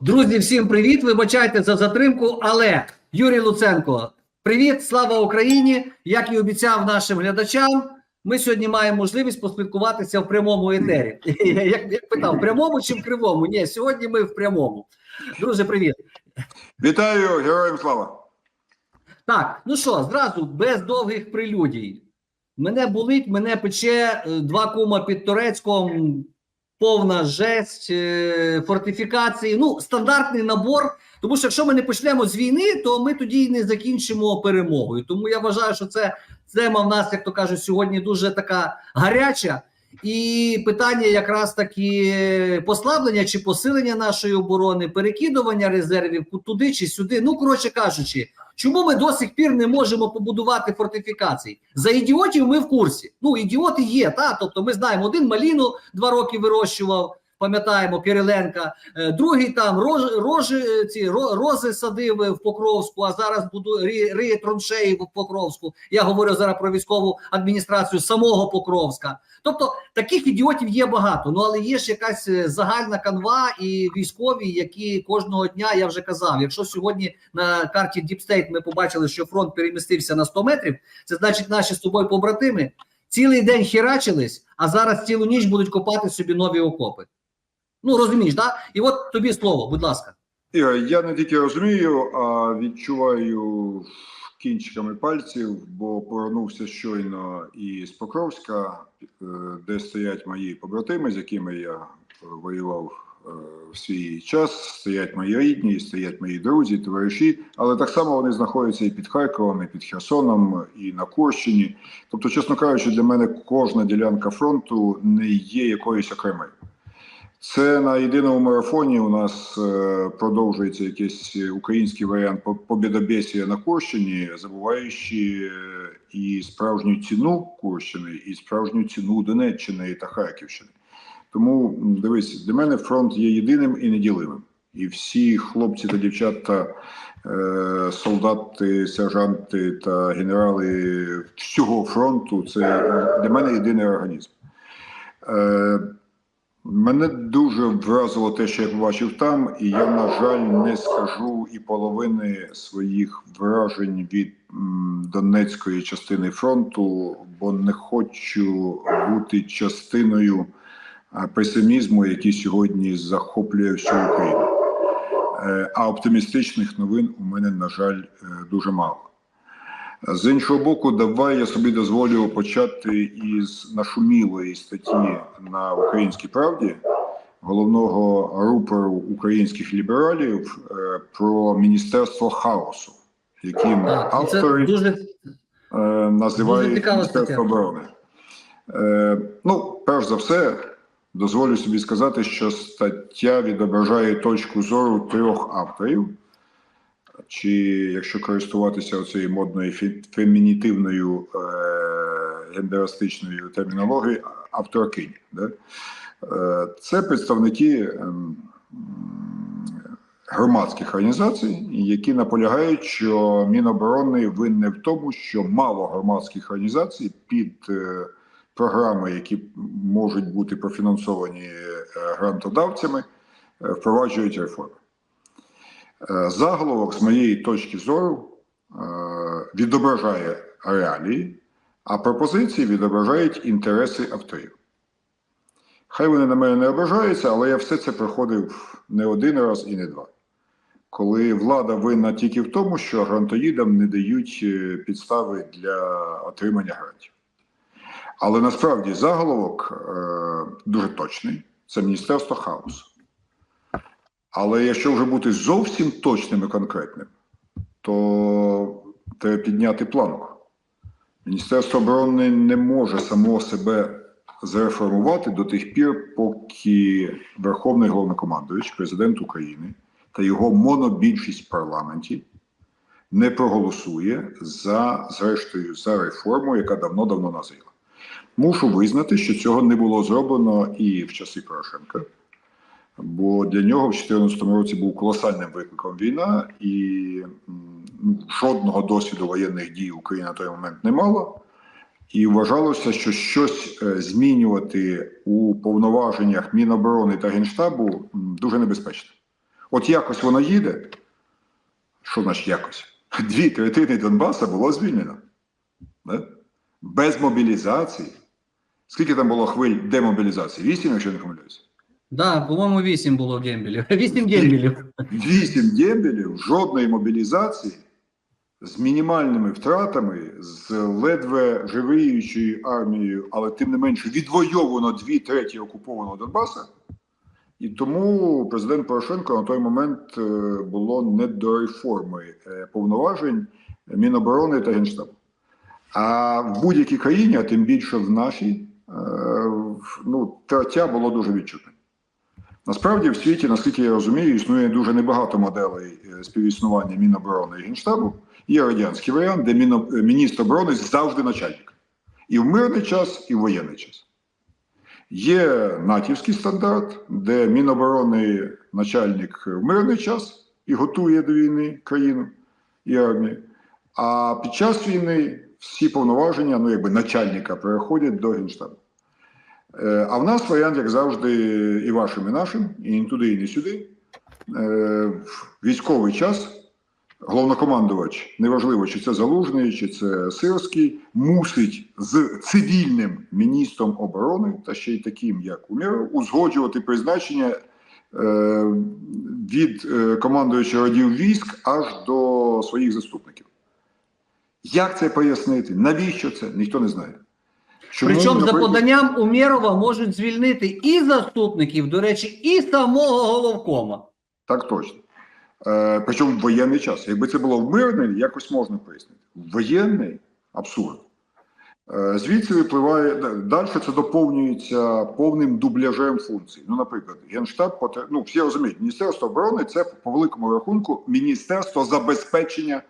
Друзі, всім привіт! Вибачайте за затримку, але Юрій Луценко, привіт, слава Україні! Як і обіцяв нашим глядачам, ми сьогодні маємо можливість поспілкуватися в прямому етері. Як, як питав, в прямому чи в кривому? Ні, сьогодні ми в прямому. Друже, привіт. Вітаю, героям слава! Так, ну що, зразу без довгих прелюдій. Мене болить, мене пече е, два кума під Турецьком, повна жесть, е, фортифікації. Ну, стандартний набор. Тому що якщо ми не почнемо з війни, то ми тоді не закінчимо перемогою. Тому я вважаю, що це тема в нас, як то кажуть, сьогодні дуже така гаряча. І питання якраз таки послаблення чи посилення нашої оборони, перекидування резервів туди чи сюди. Ну, коротше кажучи, чому ми до сих пір не можемо побудувати фортифікації? За ідіотів ми в курсі. Ну, ідіоти є, та тобто ми знаємо, один маліну два роки вирощував. Пам'ятаємо Кириленка, Е, другий там рож, рожі, е, ці рози садив е, в Покровську, а зараз буду риє траншеї в Покровську. Я говорю зараз про військову адміністрацію самого Покровська. Тобто таких ідіотів є багато. Ну але є ж якась загальна канва і військові, які кожного дня я вже казав. Якщо сьогодні на карті State ми побачили, що фронт перемістився на 100 метрів, це значить наші з тобою побратими цілий день херачились, а зараз цілу ніч будуть копати собі нові окопи. Ну розумієш, так? І от тобі слово, будь ласка. Я не тільки розумію, а відчуваю кінчиками пальців, бо повернувся щойно із Покровська, е, де стоять мої побратими, з якими я е, воював е, в свій час. Стоять мої рідні, стоять мої друзі, товариші, але так само вони знаходяться і під Харковом, і під Херсоном, і на Курщині. Тобто, чесно кажучи, для мене кожна ділянка фронту не є якоюсь окремою. Це на єдиному марафоні у нас е, продовжується якийсь український варіант по- побєдобєсія на Курщині, забуваючи е, і справжню ціну Курщини, і справжню ціну Донеччини та Харківщини. Тому дивись, для мене фронт є єдиним і неділимим. І всі хлопці та дівчата, е, солдати, сержанти та генерали всього фронту це для мене єдиний організм. Мене дуже вразило те, що я побачив там, і я, на жаль, не скажу і половини своїх вражень від Донецької частини фронту, бо не хочу бути частиною песимізму, який сьогодні захоплює всю Україну. Е, А оптимістичних новин у мене, на жаль, е, дуже мало. З іншого боку, давай я собі дозволю почати із нашумілої статті на Українській правді головного рупору українських лібералів е, про міністерство хаосу, яким Так, автори дуже е, називають Дуже Міністерство оборони. Е, ну, перш за все, дозволю собі сказати, що стаття відображає точку зору трьох авторів. Чи якщо користуватися оцією модною фемінітивною е, гендерастичною термінологією, авторкинь. Да? Е, це представники м, громадських організацій, які наполягають, що Міноборони винне в тому, що мало громадських організацій під е, програми, які можуть бути профінансовані е, грантодавцями, е, впроваджують реформи. Е, Заголовок, з моєї точки зору, е, відображає реалії, а пропозиції відображають інтереси авторів. Хай вони на мене не ображаються, але я все це проходив не один раз і не два. Коли влада винна тільки в тому, що грантоїдам не дають е, підстави для отримання грантів. Але насправді заголовок е, дуже точний: це Міністерство хаосу. Але якщо вже бути зовсім точним і конкретним, то треба підняти планку. Міністерство оборони не може само себе зреформувати до тих пір, поки Верховний головнокомандуючий, президент України та його монобільшість в парламенті не проголосує за, зрештою, за реформу, яка давно-давно назріла. Мушу визнати, що цього не було зроблено і в часи Порошенка бо для нього в 2014 році був колосальним викликом війна, і ну, жодного досвіду воєнних дій Україна на той момент не мала. І вважалося, що щось е, змінювати у повноваженнях Міноборони та Генштабу дуже небезпечно. От якось воно їде. Що значить якось? Дві третини Донбаса було звільнено. Да? Без мобілізації. Скільки там було хвиль демобілізації? Вісім, якщо не помиляюся. Да, по-моєму, вісім було гембелів. Вісім гембелів. Вісім дембелів, жодної мобілізації з мінімальними втратами, з ледве живіючою армією, але тим не менше відвойовано дві треті окупованого Донбаса. І тому президент Порошенко на той момент е, було не до реформи е, повноважень Міноборони та Генштабу. А в будь-якій країні, а тим більше в нашій, е, ну, тертя було дуже відчутне. Насправді в світі, наскільки я розумію, існує дуже небагато моделей е, співіснування Міноборони і Генштабу. Є радянський варіант, де е, міністр оборони завжди начальник. І в мирний час, і в воєнний час. Є натівський стандарт, де Міноборони начальник в мирний час і готує до війни країну і армію. А під час війни всі повноваження, ну якби начальника, переходять до Генштабу. Е, А в нас варіант, як завжди, і вашим, і нашим, і не туди, і не сюди. Е, В військовий час головнокомандувач, неважливо, чи це Залужний, чи це Сирський, мусить з цивільним міністром оборони, та ще й таким, як Умєров, узгоджувати призначення е, від командуючого родів військ аж до своїх заступників. Як це пояснити? Навіщо це? Ніхто не знає. Чому, Причому за поданням Умєрова можуть звільнити і заступників, до речі, і самого головкома. Так точно. Е, причому в воєнний час. Якби це було в мирний, якось можна пояснити. Воєнний абсурд. Е, звідси випливає далі це доповнюється повним дубляжем функцій. Ну, наприклад, Генштаб потр- ну, всі розуміють, Міністерство оборони це по великому рахунку Міністерство забезпечення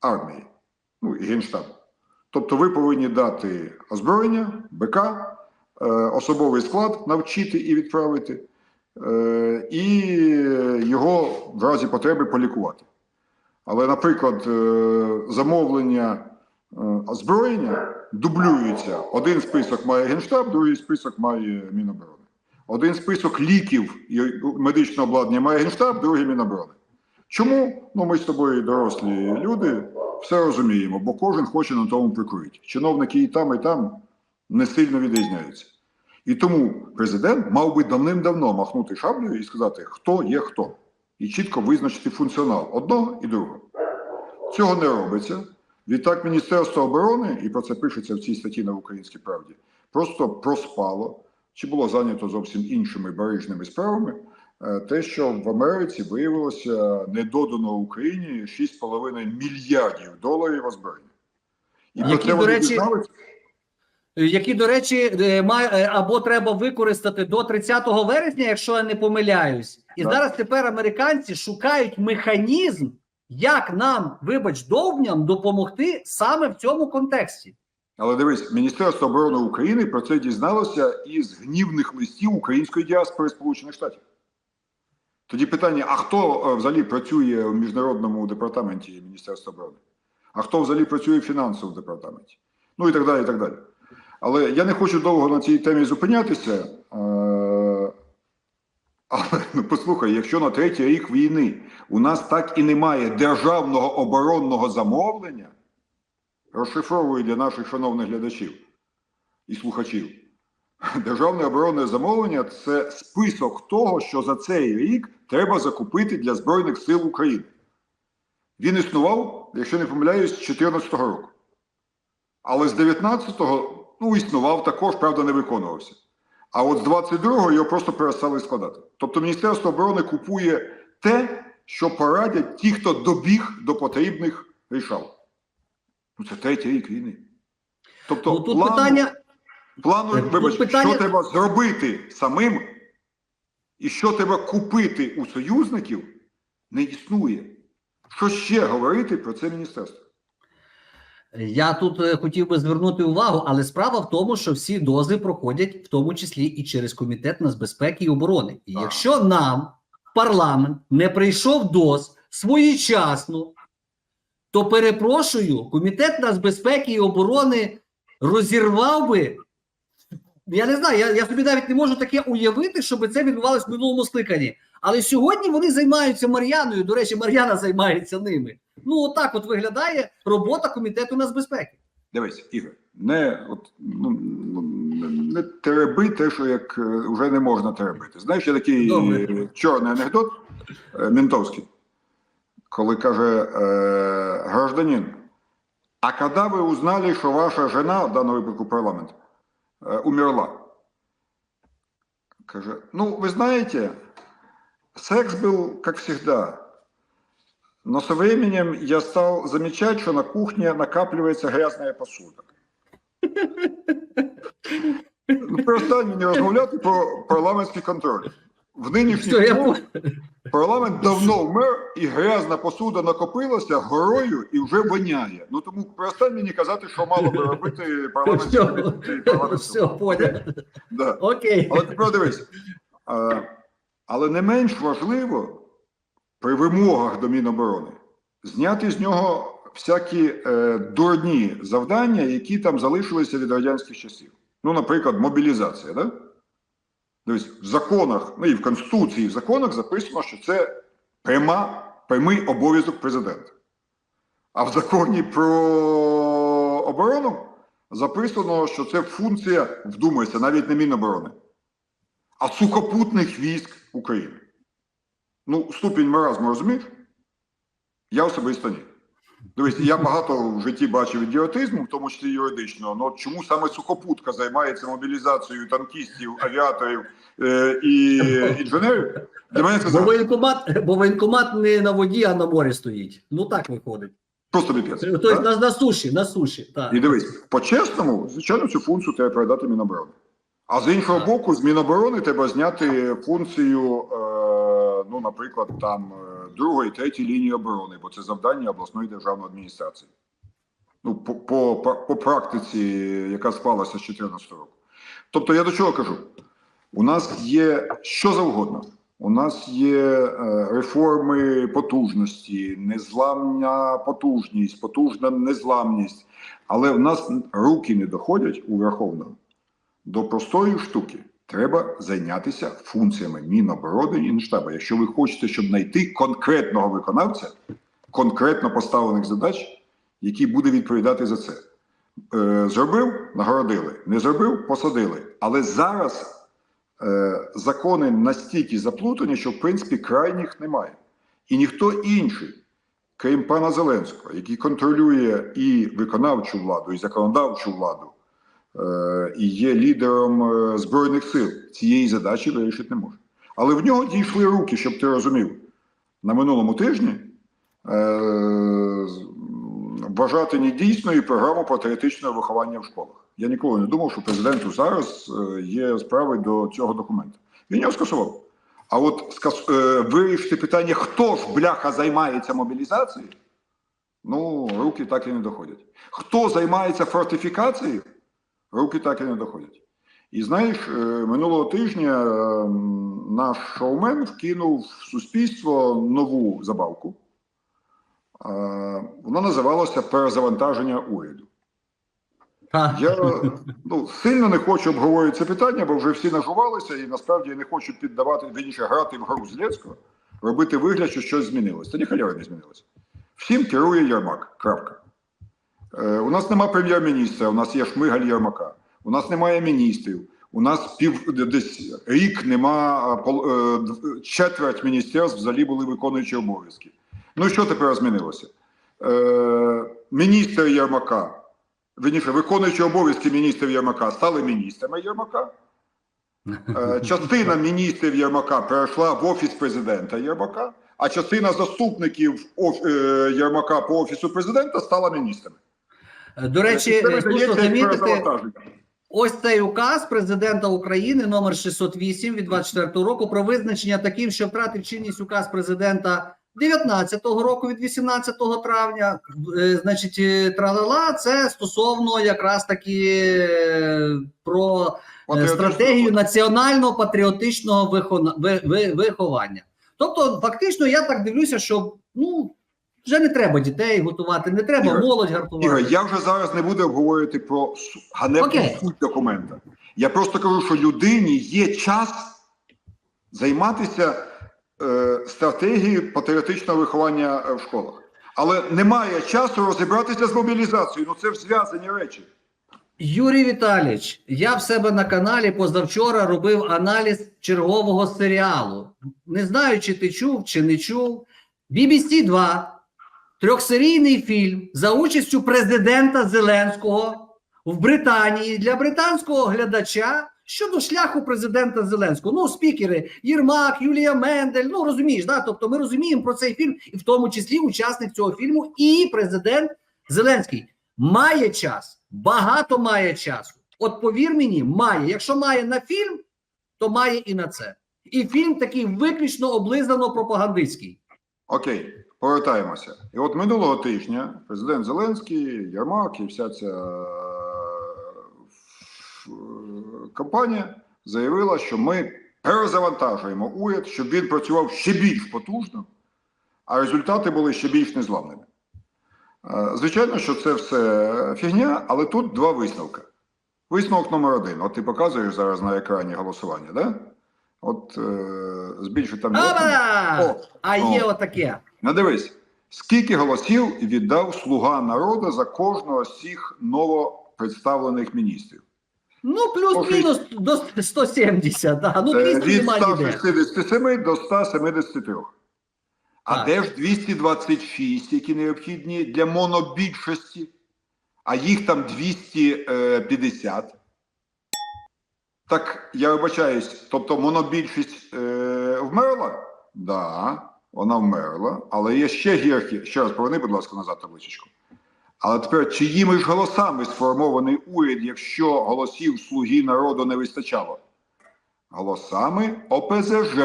армії. Ну і Генштаб. Тобто ви повинні дати озброєння, БК, е, особовий склад навчити і відправити е, і його в разі потреби полікувати. Але, наприклад, е, замовлення озброєння дублюється. Один список має Генштаб, другий список має Міноборони. Один список ліків і медичного обладнання має Генштаб, другий Міноборони. Чому? Ну, ми з тобою дорослі люди, все розуміємо, бо кожен хоче на тому прикурити. Чиновники і там, і там не сильно відрізняються. І тому президент мав би давним-давно махнути шаблею і сказати, хто є хто, і чітко визначити функціонал одного і другого. Цього не робиться. Відтак, Міністерство оборони, і про це пишеться в цій статті на Українській правді, просто проспало чи було зайнято зовсім іншими барижними справами. Е, Те, що в Америці виявилося не додано Україні 6,5 мільярдів доларів озброєння. І про Які, це вони речі, дізналися. Які, до речі, е, має е, або треба використати до 30 вересня, якщо я не помиляюсь. І Так. зараз тепер американці шукають механізм, як нам, вибач, довбням допомогти саме в цьому контексті. Але дивись, Міністерство оборони України про це дізналося із гнівних листів української діаспори Сполучених Штатів. Тоді питання: а хто е, взагалі працює в міжнародному департаменті Міністерства оборони? А хто взагалі працює в фінансовому департаменті? Ну і так далі. і так далі. Але я не хочу довго на цій темі зупинятися. Е, Але ну, послухай, якщо на третій рік війни у нас так і немає державного оборонного замовлення, розшифровую для наших шановних глядачів і слухачів. Державне оборонне замовлення це список того, що за цей рік треба закупити для Збройних сил України. Він існував, якщо не помиляюсь, з 2014 року. Але з 19-го ну, існував також, правда, не виконувався. А от з 22-го його просто перестали складати. Тобто Міністерство оборони купує те, що порадять ті, хто добіг до потрібних рішав. Ну, це третій рік війни. Тобто, ну тут плану, питання. Плану вибач, питання- що треба зробити самим, і що треба купити у союзників, не існує. Що ще говорити про це міністерство? Я тут е, хотів би звернути увагу, але справа в тому, що всі дози проходять в тому числі і через комітет нацбезпеки і оборони. І Так. якщо нам парламент не прийшов доз своєчасно, то перепрошую, комітет нацбезпеки і оборони розірвав би я не знаю, я, я собі навіть не можу таке уявити, щоб це відбувалося в минулому скликанні. Але сьогодні вони займаються Мар'яною. До речі, Мар'яна займається ними. Ну, отак от виглядає робота комітету нацбезпеки. Дивись, Ігор, не, от, ну, ну, не- не тереби те, що як е, вже не можна теребити. Знаєш, є такий Добре. чорний анекдот е, ментовський, коли каже е, гражданин, а коли ви узнали, що ваша жена, в даному випадку парламент, е, умерла? Каже, ну, ви знаєте, секс был, как всегда, но со временем я стал замечать, что на кухне накапливается грязная посуда. Ну, Перестань мені розмовляти про парламентський контроль. В нинішніх Все, я умовах понял. парламент давно вмер, і грязна посуда накопилася горою і вже воняє. Ну тому перестань мені казати, що мало би робити парламентський Все, комітет все, понял. Да. Окей. Але тепер дивись. А, але не менш важливо при вимогах до Міноборони зняти з нього всякі е, дурні завдання, які там залишилися від радянських часів. Ну, наприклад, мобілізація. Да? Дивись, в законах, ну і в Конституції, і в законах записано, що це пряма, прямий обов'язок президента. А в законі про оборону записано, що це функція, вдумайся, навіть не Міноборони, а сухопутних військ України. Ну, ступінь маразму розумієш? Я особисто ні. Дивись, я багато в житті бачив ідіотизму, в тому числі юридичного. Ну чому саме сухопутка займається мобілізацією танкістів, авіаторів е, і інженерів? Для мене це Бо воєнкомат, бо воєнкомат не на воді, а на морі стоїть. Ну так виходить. просто біпець. Тобто на, на суші, на суші. Так. І дивись, по-чесному, звичайно, цю функцію треба передати Міноборони. А з іншого боку, з Міноборони треба зняти функцію, е, ну, наприклад, там е, другої, третьої лінії оборони, бо це завдання обласної державної адміністрації. Ну, по, по, по, практиці, яка склалася з 2014 року. Тобто, я до чого кажу? У нас є що завгодно. У нас є е, реформи потужності, незламна потужність, потужна незламність. Але в нас руки не доходять у Верховному до простої штуки. Треба зайнятися функціями Міноборони і Генштабу. Якщо ви хочете, щоб знайти конкретного виконавця, конкретно поставлених задач, який буде відповідати за це. Е, зробив, нагородили, не зробив, посадили. Але зараз е, закони настільки заплутані, що в принципі крайніх немає. І ніхто інший, крім пана Зеленського, який контролює і виконавчу владу, і законодавчу владу, і є лідером е, Збройних сил, цієї задачі вирішити не може. Але в нього дійшли руки, щоб ти розумів, на минулому тижні е, вважати недійсною програму патріотичного виховання в школах. Я ніколи не думав, що президенту зараз е, є справи до цього документу. Він його скасував. А от е, вирішити питання, хто ж бляха займається мобілізацією, ну, руки так і не доходять. Хто займається фортифікацією, руки так і не доходять. І знаєш, е, минулого тижня е, наш шоумен вкинув в суспільство нову забавку. Е, Вона називалася перезавантаження уряду. Я ну, сильно не хочу обговорити це питання, бо вже всі нажувалися, і насправді я не хочу піддавати вірніше грати в гру Зеленського, робити вигляд, що щось змінилось. Та ні не змінилося. Всім керує Єрмак. Крапка. Е, у нас нема прем'єр-міністра, у нас є шмигаль Єрмака. У нас немає міністрів. У нас пів десь рік нема е, четверть міністерств взагалі були виконуючі обов'язки. Ну що тепер змінилося? Е, міністр Єрмака, вірніше, виконуючі обов'язки міністрів Єрмака стали міністрами Єрмака. Е, Частина міністрів Єрмака перейшла в офіс президента Єрмака, а частина заступників Єрмака по офісу президента стала міністрами. До речі, слушно замітити, ось цей указ президента України номер 608 від 24 року про визначення таким, що втратив чинність указ президента 19-го року від 18 травня. Е, Значить, е, тралала це стосовно якраз таки е, про е, стратегію національного патріотичного виховання. Тобто, фактично, я так дивлюся, що ну вже не треба дітей готувати, не треба Ігор, молодь гартувати. Ігор, я вже зараз не буду обговорювати про ганебну Окей. суть документа. Я просто кажу, що людині є час займатися е, стратегією патріотичного виховання е, в школах. Але немає часу розібратися з мобілізацією. Ну це ж зв'язані речі. Юрій Віталійович, я в себе на каналі позавчора робив аналіз чергового серіалу. Не знаю, чи ти чув, чи не чув. BBC 2 трьохсерійний фільм за участю президента Зеленського в Британії для британського глядача щодо шляху президента Зеленського. Ну, спікери Єрмак, Юлія Мендель. Ну розумієш, да? тобто ми розуміємо про цей фільм, і в тому числі учасник цього фільму, і президент Зеленський має час, багато має часу. От повір мені, має. Якщо має на фільм, то має і на це. І фільм такий виключно облизано пропагандистський. Окей, повертаємося. І от минулого тижня президент Зеленський, Єрмак і вся ця е, компанія заявила, що ми перезавантажуємо уряд, щоб він працював ще більш потужно, а результати були ще більш незламними. Е, Звичайно, що це все фігня, але тут два висновки. Висновок номер один. От ти показуєш зараз на екрані голосування, да? От е, збільшу там. О, А є отаке. Ну дивись, скільки голосів віддав слуга народу за кожного з цих новопредставлених міністрів? Ну, плюс-мінус до 170, да. ну Е, Від нема ніде. 167 до 173. А Так. де ж 226, які необхідні для монобільшості, а їх там 250. Так, я вибачаюсь, тобто монобільшість е, вмерла? Да, вона вмерла, але є ще гіркі. Ще раз поверни, будь ласка, назад табличечку. Але тепер чиїми ж голосами сформований уряд, якщо голосів слуги народу не вистачало? Голосами ОПЗЖ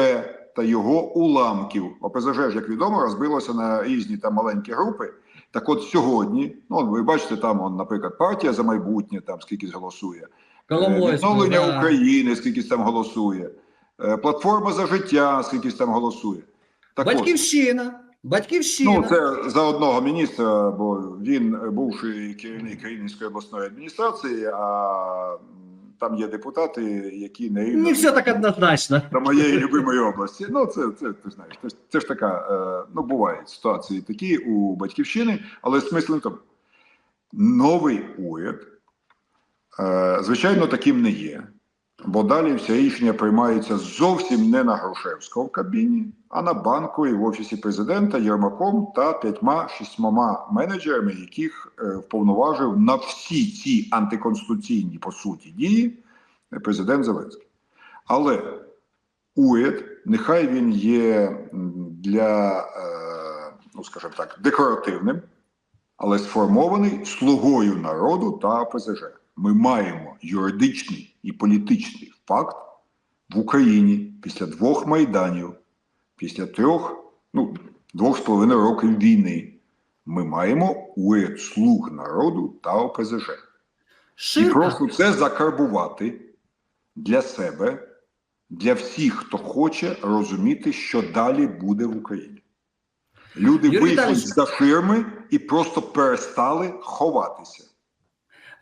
та його уламків. ОПЗЖ, ж, як відомо, розбилося на різні там маленькі групи. Так от сьогодні, ну ви бачите, там, он, наприклад, партія за майбутнє, там скільки голосує. Е, Відновлення да. України, скільки там голосує, Е, платформа за життя, скільки там голосує. Так Батьківщина. Батьківщина. ну це за одного міністра, бо він бувший керівник Рівненської обласної адміністрації, а там є депутати, які не Не все так однозначно. до моєї любимої області. Ну, це, це ти знаєш, це, це ж така, е, ну бувають ситуації такі у батьківщини, але смисл не в тому. Новий уряд, е, звичайно, таким не є. Бо далі всі рішення приймаються зовсім не на Грушевського в кабіні, а на банку і в офісі президента Єрмаком та п'ятьма-шістьма менеджерами, яких е, вповноважив на всі ці антиконституційні по суті дії е, президент Зеленський. Але уряд, нехай він є для, е, ну скажімо так, декоративним, але сформований слугою народу та ОПЗЖ. Ми маємо юридичний і політичний факт в Україні після двох майданів, після трьох, ну, двох з половиною років війни. Ми маємо уряд слуг народу та ОПЗЖ. І прошу це закарбувати для себе, для всіх, хто хоче розуміти, що далі буде в Україні. Люди Юрій вийшли за ширми і просто перестали ховатися.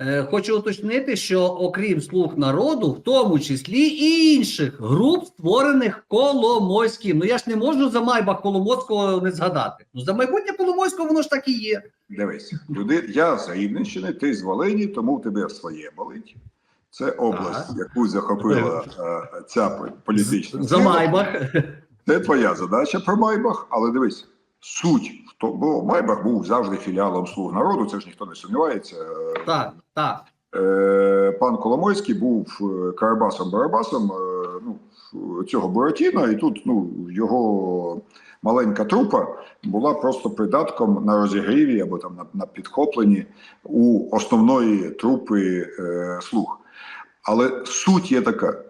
Е, Хочу уточнити, що окрім слуг народу, в тому числі і інших груп, створених Коломойським. Ну я ж не можу за Майбах Коломойського не згадати. Ну за майбутнє Коломойського воно ж так і є. Дивись, люди, я з Рівненщини, ти з Волині, тому в тебе своє болить. Це область, Так. яку захопила е, ця політична За. Майбах. Це твоя задача про Майбах, але дивись, суть тому, бо Майбах був завжди філіалом слуг народу, це ж ніхто не сумнівається. Так, так. Е, Пан Коломойський був е, Карабасом Барабасом е, ну, цього Буратіна, і тут ну, його маленька трупа була просто придатком на розігріві або там на, на підхопленні у основної трупи е, слуг. Але суть є така: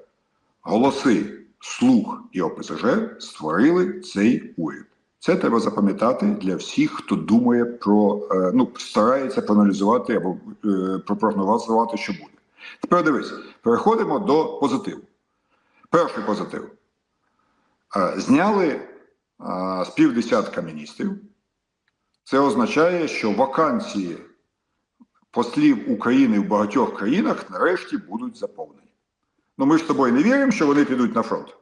голоси слуг і ОПЗЖ створили цей уряд. Це треба запам'ятати для всіх, хто думає про е, ну старається проаналізувати або е, пропрогнозувати, що буде. Тепер дивись, переходимо до позитиву. Перший позитив. Е, Зняли е, з півдесятка міністрів. Це означає, що вакансії послів України в багатьох країнах нарешті будуть заповнені. Ну ми ж з тобою не віримо, що вони підуть на фронт.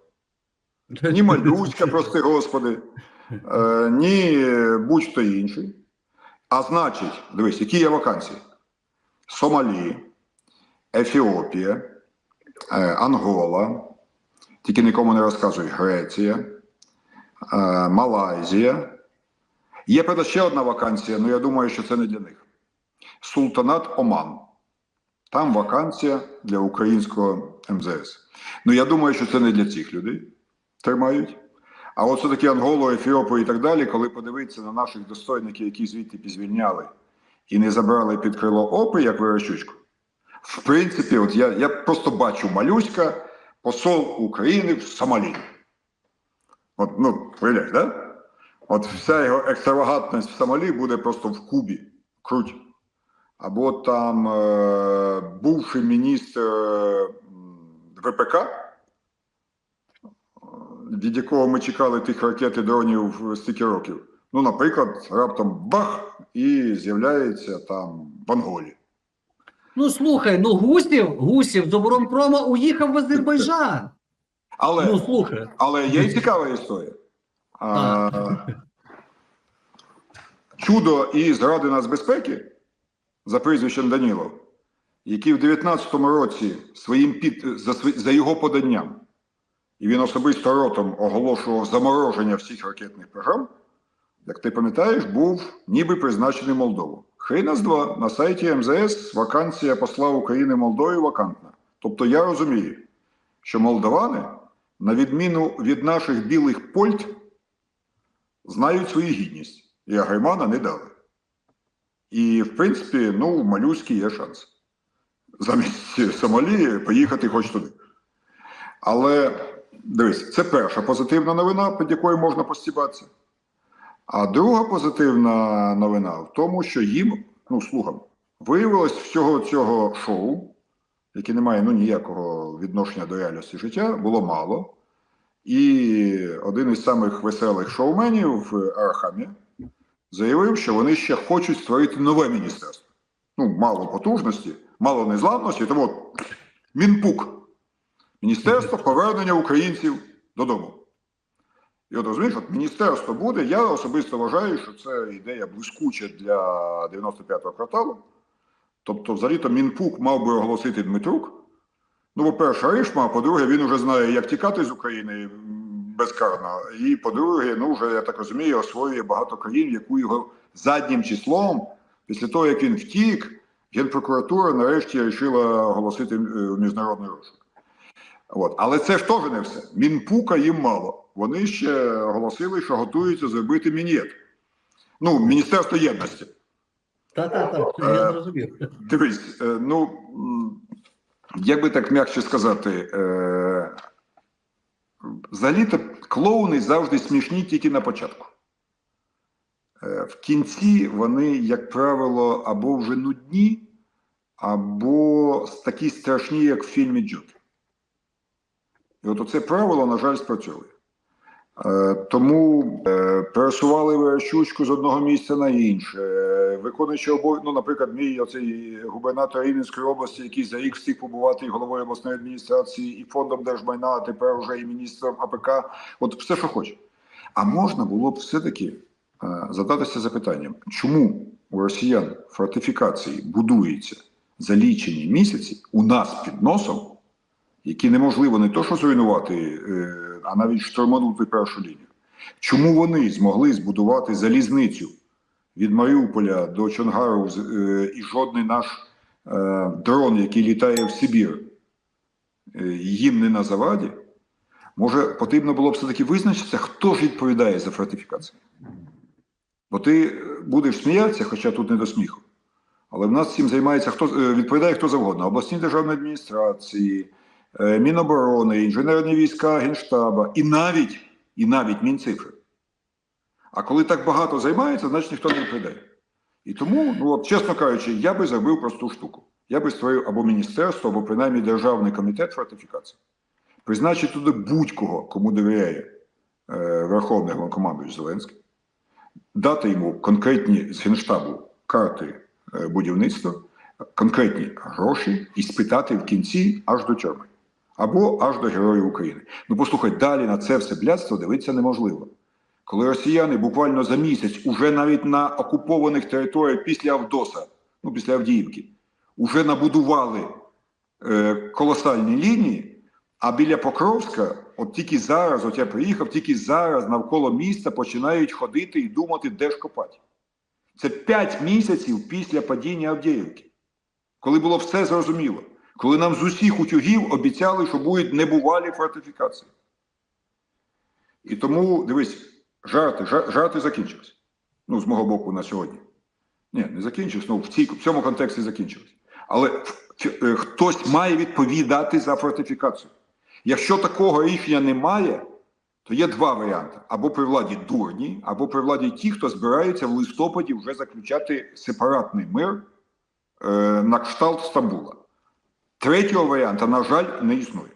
Ні Малюська, прости господи, е, ні будь-хто інший. А значить, дивись, які є вакансії: Сомалі, Ефіопія, е, Ангола, тільки нікому не розказуй, Греція, е, Малайзія. Є правда, ще одна вакансія, але я думаю, що це не для них. Султанат Оман. Там вакансія для українського МЗС. Ну, я думаю, що це не для цих людей тримають. А от все-таки Анголу, Ефіопію і так далі, коли подивитися на наших достойників, які звідти пізвільняли і не забрали під крило ОПИ, як Верещучку, в принципі, от я, я просто бачу малюська, посол України в Сомалі. От, ну, уявляєш, да? От вся його екстравагантність в Сомалі буде просто в Кубі. Круть. Або там е, бувший міністр е, ВПК, від якого ми чекали тих ракет і дронів стільки років. Ну, наприклад, раптом бах, і з'являється там в Анголі. Ну слухай, ну Гусів, Гусів з оборонпрома уїхав в Азербайджан. Але, Ну слухай. але є й цікава історія. А, чудо і зради нацбезпеки за прізвищем Данілов, який в 19-му році своїм під, за, за його поданням, і він особисто ротом оголошував замороження всіх ракетних програм, як ти пам'ятаєш, був ніби призначений Молдову. Хрена з два на сайті МЗС вакансія посла України Молдові вакантна. Тобто я розумію, що молдавани, на відміну від наших білих польт, знають свою гідність. І Агримана не дали. І, в принципі, ну, в малюській є шанс. Замість Сомалі поїхати хоч туди. Але дивись, це перша позитивна новина, під якою можна постібатися. А друга позитивна новина в тому, що їм, ну, слухам, виявилось всього цього шоу, яке не має ну, ніякого відношення до реальності життя, було мало. І один із самих веселих шоуменів в Арахамі заявив, що вони ще хочуть створити нове міністерство. Ну, мало потужності, мало незламності, тому от, Мінпук. Міністерство повернення українців додому. І от розумієш, от міністерство буде. Я особисто вважаю, що це ідея блискуча для 95-го кварталу. Тобто, взагалі-то Мінпук мав би оголосити Дмитрук. Ну, по-перше, Ришма, а по-друге, він вже знає, як тікати з України безкарно. І по-друге, ну вже я так розумію, освоює багато країн, яку його заднім числом, після того як він втік, Генпрокуратура нарешті вирішила оголосити е, міжнародний розшук. От. Але це ж теж не все. Мінпука їм мало. Вони ще оголосили, що готуються зробити мінєт. Ну, Міністерство єдності. Так, так, так, я зрозумів. Дивись, е, ну як би так м'якше сказати, е, взагалі-то клоуни завжди смішні тільки на початку. Е, в кінці вони, як правило, або вже нудні, або такі страшні, як в фільмі Джокер. І от оце правило, на жаль, спрацьовує. Е, Тому е, пересували Верещучку з одного місця на інше. Виконуючи обов... ну, наприклад, мій оцей губернатор Рівненської області, який за рік встиг побувати і головою обласної адміністрації, і фондом держмайна, а тепер вже і міністром АПК. От все, що хоче. А можна було б все-таки е, задатися запитанням, чому у росіян фортифікації будуються за лічені місяці у нас під носом, які неможливо не то, що зруйнувати, е, а навіть штурманути першу лінію. Чому вони змогли збудувати залізницю від Маріуполя до Чонгару е, і жодний наш е, дрон, який літає в Сибір, їм не на заваді? Може, потрібно було б все-таки визначитися, хто ж відповідає за фортифікацію? Бо ти будеш сміятися, хоча тут не до сміху. Але в нас цим займається хто відповідає хто завгодно: обласні державні адміністрації, Міноборони, інженерні війська, Генштаба і навіть, і навіть Мінцифри. А коли так багато займається, значить ніхто не відповідає. І тому, ну от, чесно кажучи, я би зробив просту штуку. Я би створив або міністерство, або принаймні державний комітет фортифікації. Призначити туди будь-кого, кому довіряє е, Верховний Головнокомандуючий Зеленський, дати йому конкретні з Генштабу карти е, будівництва, конкретні гроші і спитати в кінці аж до тюрми. Або аж до Героїв України. Ну послухай, далі на це все блядство дивитися неможливо. Коли росіяни буквально за місяць, уже навіть на окупованих територіях після Авдоса, ну після Авдіївки, уже набудували е, колосальні лінії, а біля Покровська, от тільки зараз, от я приїхав, тільки зараз навколо міста починають ходити і думати, де ж копати. Це п'ять місяців після падіння Авдіївки, коли було все зрозуміло, коли нам з усіх утюгів обіцяли, що будуть небувалі фортифікації. І тому, дивись, жарти, жар- жарти закінчились. Ну, з мого боку на сьогодні. Ні, не закінчились, ну в, цій, в цьому контексті закінчились. Але е, хтось має відповідати за фортифікацію. Якщо такого рішення немає, то є два варіанти: або при владі дурні, або при владі ті, хто збираються в листопаді вже заключати сепаратний мир е, на кшталт Стамбула. Третього варіанта, на жаль, не існує.